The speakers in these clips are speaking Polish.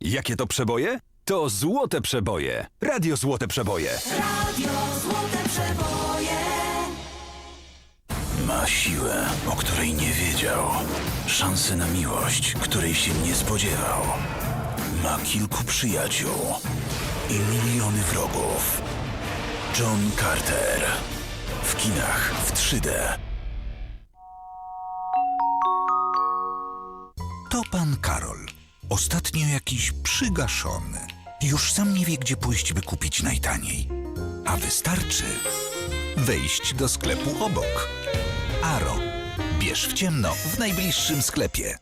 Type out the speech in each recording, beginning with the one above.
Jakie to przeboje? To złote przeboje. Radio Złote Przeboje. Radio Złote Przeboje. Ma siłę, o której nie wiedział. Szansę na miłość, której się nie spodziewał. Ma kilku przyjaciół i miliony wrogów. John Carter. W kinach w 3D. To pan Karol. Ostatnio jakiś przygaszony. Już sam nie wie, gdzie pójść, by kupić najtaniej. A wystarczy wejść do sklepu obok. Aro. Bierz w ciemno w najbliższym sklepie.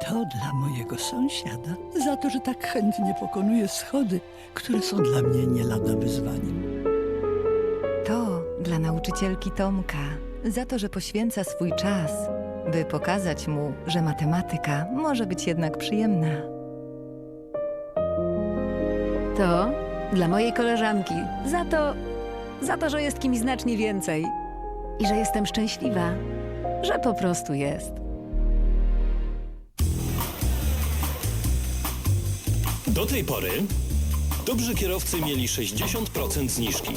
To dla mojego sąsiada, za to, że tak chętnie pokonuje schody, które są dla mnie nie lada wyzwaniem. To dla nauczycielki Tomka, za to, że poświęca swój czas, by pokazać mu, że matematyka może być jednak przyjemna. To dla mojej koleżanki. Za to, za to, że jest kimś znacznie więcej. I że jestem szczęśliwa, że po prostu jest. Do tej pory dobrzy kierowcy mieli 60% zniżki.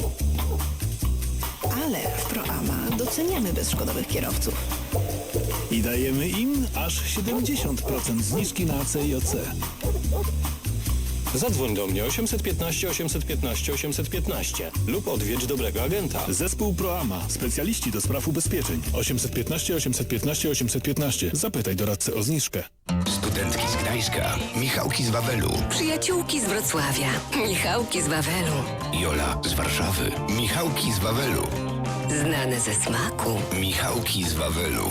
Ale w ProAma doceniamy bezszkodowych kierowców. I dajemy im aż 70% zniżki na C i OC. Zadzwoń do mnie 815 815 815 lub odwiedź dobrego agenta. Zespół ProAma. Specjaliści do spraw ubezpieczeń. 815 815 815. Zapytaj doradcę o zniżkę. Studentki z Gdańska, Michałki z Wawelu, Przyjaciółki z Wrocławia. Michałki z Wawelu. Jola z Warszawy, Michałki z Wawelu, Znane ze smaku. Michałki z Wawelu,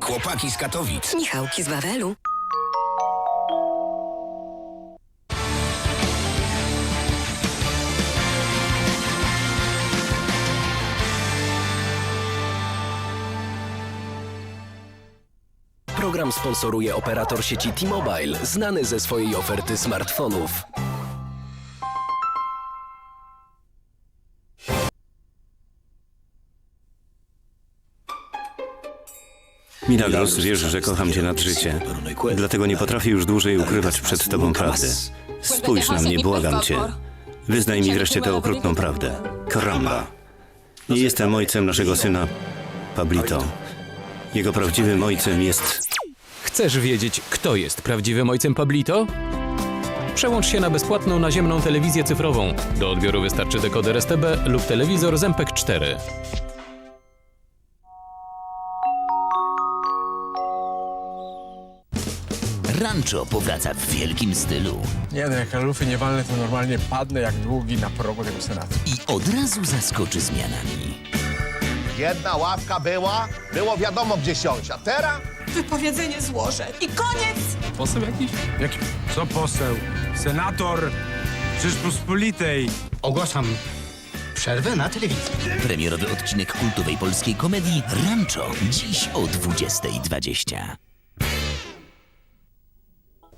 Chłopaki z Katowic. Michałki z Wawelu. Program sponsoruje operator sieci T-Mobile, znany ze swojej oferty smartfonów. Milagros, wiesz, że kocham cię nad życie. Dlatego nie potrafię już dłużej ukrywać przed tobą prawdy. Spójrz na mnie, błagam cię. Wyznaj mi wreszcie tę okrutną prawdę. Karamba. Nie jestem ojcem naszego syna, Pablito. Jego prawdziwym ojcem jest... Chcesz wiedzieć, kto jest prawdziwym ojcem Pablito? Przełącz się na bezpłatną naziemną telewizję cyfrową. Do odbioru wystarczy dekoder STB lub telewizor Zempek 4. Rancho powraca w wielkim stylu Nie no, jak lufy nie walnę, to normalnie padnę jak długi na progu tego senatu. i od razu zaskoczy zmianami. Jedna ławka była, było wiadomo gdzie siąść, a teraz? Wypowiedzenie złożę. I koniec! Poseł jakiś? Jaki? Co poseł? Senator Rzeczpospolitej. Ogłaszam przerwę na telewizji. Premierowy odcinek kultowej polskiej komedii Rancho dziś o 20.20.